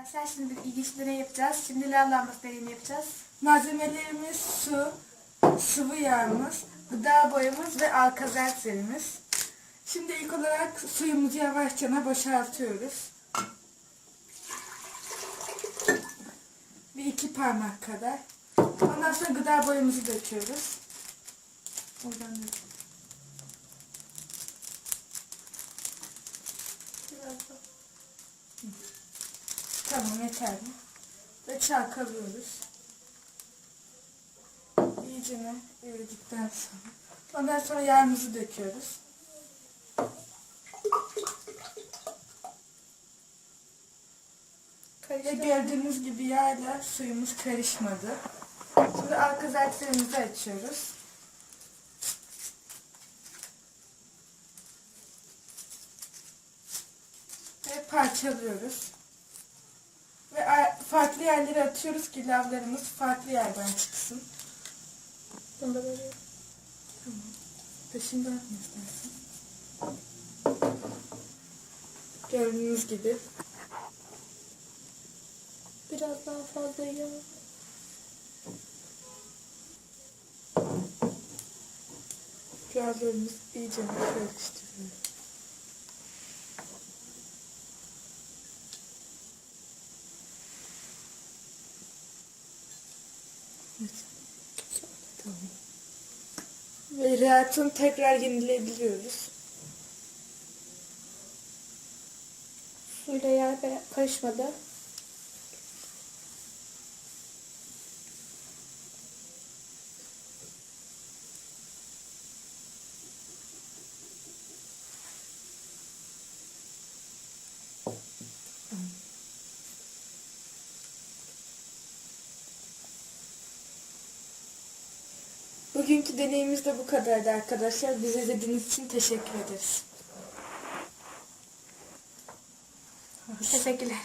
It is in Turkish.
arkadaşlar şimdi bir ilginç deney yapacağız. Şimdi lav lambası deneyini yapacağız. Malzemelerimiz su, sıvı yağımız, gıda boyamız ve alkazerlerimiz. Şimdi ilk olarak suyumuzu yavaşça boşaltıyoruz. Bir iki parmak kadar. Ondan sonra gıda boyamızı döküyoruz. Oradan da- Biraz da. Tamam yeterli. Ve çalkalıyoruz. İyice eridikten sonra. Ondan sonra yağımızı döküyoruz. Ve gördüğünüz gibi yağla suyumuz karışmadı. Şimdi arka zarflarımızı açıyoruz. Ve parçalıyoruz. Ve farklı yerlere atıyoruz ki lavlarımız farklı yerden çıksın. Bunu da böyle. Peşinden atma istersen. Gördüğünüz gibi. Biraz daha fazla yağ. Lavlarımız iyice karıştırıyor. Tamam. Ve reaktörü tekrar yenileyebiliyoruz. Suyla be- karışmadı. Bugünkü deneyimiz de bu kadardı arkadaşlar. Bizi izlediğiniz için teşekkür ederiz. Teşekkürler.